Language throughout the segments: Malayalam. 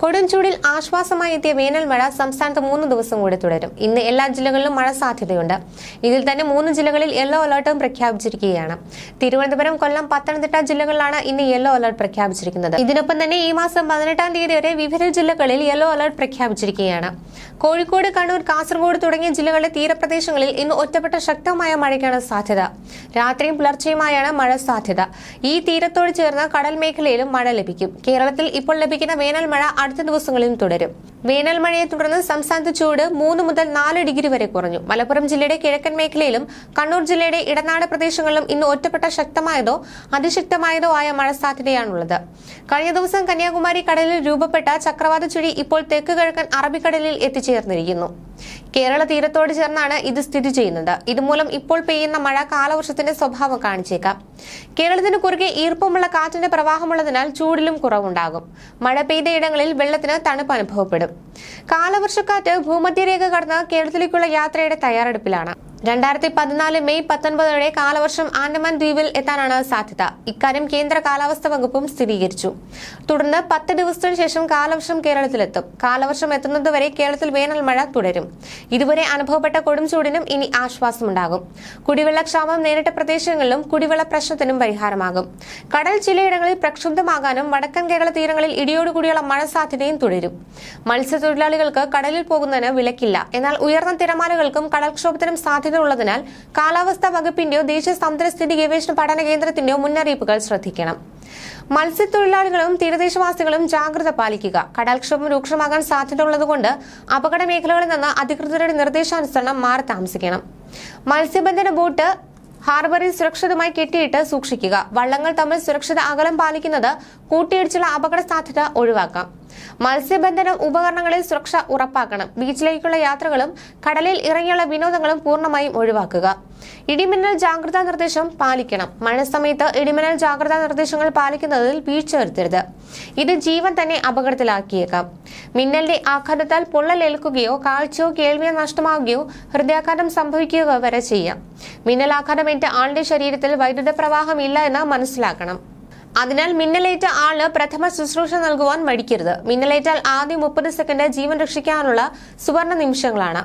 കൊടുംചൂടിൽ ആശ്വാസമായി എത്തിയ വേനൽ മഴ സംസ്ഥാനത്ത് മൂന്ന് ദിവസം കൂടി തുടരും. ഇന്ന് എല്ലാ ജില്ലകളിലും മഴ സാധ്യതയുണ്ട്. ഇതിൽ തന്നെ മൂന്ന് ജില്ലകളിൽ യെല്ലോ അലർട്ടും പ്രഖ്യാപിച്ചിരിക്കുകയാണ്. തിരുവനന്തപുരം കൊല്ലം പത്തനംതിട്ട ജില്ലകളിലാണ് ഇന്ന് യെല്ലോ അലർട്ട് പ്രഖ്യാപിച്ചിരിക്കുന്നത്. ഇതിനൊപ്പം തന്നെ ഈ മാസം പതിനെട്ടാം തീയതി വരെ വിവിധ ജില്ലകളിൽ യെല്ലോ അലർട്ട് പ്രഖ്യാപിച്ചിരിക്കുകയാണ്. കോഴിക്കോട് കണ്ണൂർ കാസർഗോഡ് തുടങ്ങിയ ജില്ലകളിലെ തീരപ്രദേശങ്ങളിൽ ഇന്ന് ഒറ്റപ്പെട്ട ശക്തമായ മഴയ്ക്കാണ് സാധ്യത. രാത്രിയും പുലർച്ചെയുമായാണ് മഴ സാധ്യത. ഈ തീരത്തോട് ചേർന്ന കടൽ മേഖലയിലും മഴ ലഭിക്കും. കേരളത്തിൽ ഇപ്പോൾ ലഭിക്കുന്ന വേനൽ മഴ അടുത്ത ദിവസങ്ങളിലും തുടരും. വേനൽ മഴയെ തുടർന്ന് സംസ്ഥാനത്ത് ചൂട് മൂന്ന് മുതൽ നാല് ഡിഗ്രി വരെ കുറഞ്ഞു. മലപ്പുറം ജില്ലയുടെ കിഴക്കൻ മേഖലയിലും കണ്ണൂർ ജില്ലയുടെ ഇടനാട് പ്രദേശങ്ങളിലും ഇന്ന് ഒറ്റപ്പെട്ട ശക്തമായതോ അതിശക്തമായതോ ആയ മഴ സാധ്യതയാണുള്ളത്. കഴിഞ്ഞ ദിവസം കന്യാകുമാരി കടലിൽ രൂപപ്പെട്ട ചക്രവാത ചുഴി ഇപ്പോൾ തെക്ക് കിഴക്കൻ അറബിക്കടലിൽ എത്തിച്ചേർന്നിരിക്കുന്നു. കേരള തീരത്തോട് ചേർന്നാണ് ഇത് സ്ഥിതി ചെയ്യുന്നത്. ഇതുമൂലം ഇപ്പോൾ പെയ്യുന്ന മഴ കാലവർഷത്തിന്റെ സ്വഭാവം കാണിച്ചേക്കാം. കേരളത്തിന് കുറുകെ ഈർപ്പമുള്ള കാറ്റിന്റെ പ്രവാഹമുള്ളതിനാൽ ചൂടിലും കുറവുണ്ടാകും. മഴ പെയ്ത ഇടങ്ങളിൽ വെള്ളത്തിന് തണുപ്പ് അനുഭവപ്പെടും. കാലവർഷക്കാറ്റ് ഭൂമധ്യരേഖ കടന്ന് കേരളത്തിലേക്കുള്ള യാത്രയുടെ തയ്യാറെടുപ്പിലാണ്. രണ്ടായിരത്തി പതിനാല് മെയ് പത്തൊൻപതോടെ കാലവർഷം ആൻഡമാൻ ദ്വീപിൽ എത്താനാണ് സാധ്യത. ഇക്കാര്യം കേന്ദ്ര കാലാവസ്ഥാ വകുപ്പും സ്ഥിരീകരിച്ചു. തുടർന്ന് പത്ത് ദിവസത്തിനു ശേഷം കാലവർഷം കേരളത്തിലെത്തും. കാലവർഷം എത്തുന്നതുവരെ കേരളത്തിൽ വേനൽ മഴ തുടരും. ഇതുവരെ അനുഭവപ്പെട്ട കൊടും ചൂടിനും ഇനി ആശ്വാസമുണ്ടാകും. കുടിവെള്ളക്ഷാമം നേരിട്ട പ്രദേശങ്ങളിലും കുടിവെള്ള പ്രശ്നത്തിനും പരിഹാരമാകും. കടൽ ചിലയിടങ്ങളിൽ പ്രക്ഷുബ്ധമാകാനും വടക്കൻ കേരള തീരങ്ങളിൽ ഇടിയോടുകൂടിയുള്ള മഴ സാധ്യതയും തുടരും. മത്സ്യത്തൊഴിലാളികൾക്ക് കടലിൽ പോകുന്നതിന് വിലക്കില്ല. എന്നാൽ ഉയർന്ന തിരമാലകൾക്കും കടൽക്ഷോഭത്തിനും സാധ്യത ഉള്ളതിനാൽ കാലാവസ്ഥാ വകുപ്പിന്റെയോ ദേശീയ സമുദ്രസ്ഥിതി ഗവേഷണ പഠന കേന്ദ്രത്തിന്റെയോ മുന്നറിയിപ്പുകൾ ശ്രദ്ധിക്കണം. മത്സ്യത്തൊഴിലാളികളും തീരദേശവാസികളും ജാഗ്രത പാലിക്കുക. കടൽക്ഷോഭം രൂക്ഷമാകാൻ സാധ്യതയുള്ളതുകൊണ്ട് അപകട മേഖലകളിൽ നിന്ന് അധികൃതരുടെ നിർദ്ദേശാനുസരണം മാറി താമസിക്കണം. മത്സ്യബന്ധന ബോട്ട് ഹാർബറിൽ സുരക്ഷിതമായി കെട്ടിയിട്ട് സൂക്ഷിക്കുക. വള്ളങ്ങൾ തമ്മിൽ സുരക്ഷിത അകലം പാലിക്കുന്നത് കൂട്ടിയിടിച്ചുള്ള അപകട സാധ്യത ഒഴിവാക്കാം. മത്സ്യബന്ധന ഉപകരണങ്ങളിൽ സുരക്ഷ ഉറപ്പാക്കണം. ബീച്ചിലേക്കുള്ള യാത്രകളും കടലിൽ ഇറങ്ങിയുള്ള വിനോദങ്ങളും പൂർണമായും ഒഴിവാക്കുക. ഇടിമിന്നൽ ജാഗ്രതാ നിർദ്ദേശം പാലിക്കണം. മഴ സമയത്ത് ഇടിമിന്നൽ ജാഗ്രതാ നിർദ്ദേശങ്ങൾ പാലിക്കുന്നതിൽ വീഴ്ച വരുത്തരുത് ഇത് ജീവൻ തന്നെ അപകടത്തിലാക്കിയേക്കാം. മിന്നലിന്റെ ആഘാതത്താൽ പൊള്ളലേൽക്കുകയോ കാഴ്ചയോ കേൾവിയോ നഷ്ടമാവുകയോ ഹൃദയാഘാതം സംഭവിക്കുകയോ വരെ ചെയ്യാം. മിന്നലാഘാതമേറ്റ ആളുടെ ശരീരത്തിൽ വൈദ്യുത പ്രവാഹം ഇല്ല എന്ന് മനസ്സിലാക്കണം. അതിനാൽ മിന്നലേറ്റ ആൾ പ്രഥമ ശുശ്രൂഷ നൽകുവാൻ മടിക്കരുത്. മിന്നലേറ്റാൽ ആദ്യം മുപ്പത് സെക്കൻഡ് ജീവൻ രക്ഷിക്കാനുള്ള സുവർണ നിമിഷങ്ങളാണ്.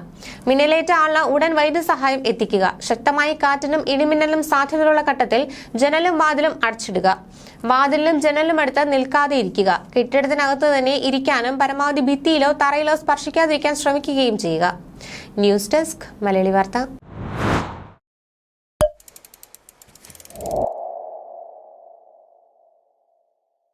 മിന്നലേറ്റ ആൾ ഉടൻ വൈദ്യസഹായം എത്തിക്കുക. ശക്തമായ കാറ്റിനും ഇടിമിന്നലും സാധ്യതയുള്ള ഘട്ടത്തിൽ ജനലും വാതിലും അടച്ചിടുക. വാതിലിനും ജനലും അടുത്ത് നിൽക്കാതെ ഇരിക്കുക. കെട്ടിടത്തിനകത്ത് തന്നെ ഇരിക്കാനും പരമാവധി ഭിത്തിയിലോ തറയിലോ സ്പർശിക്കാതിരിക്കാൻ ശ്രമിക്കുകയും ചെയ്യുക. ന്യൂസ് ഡെസ്ക് മലയാളി വാർത്ത.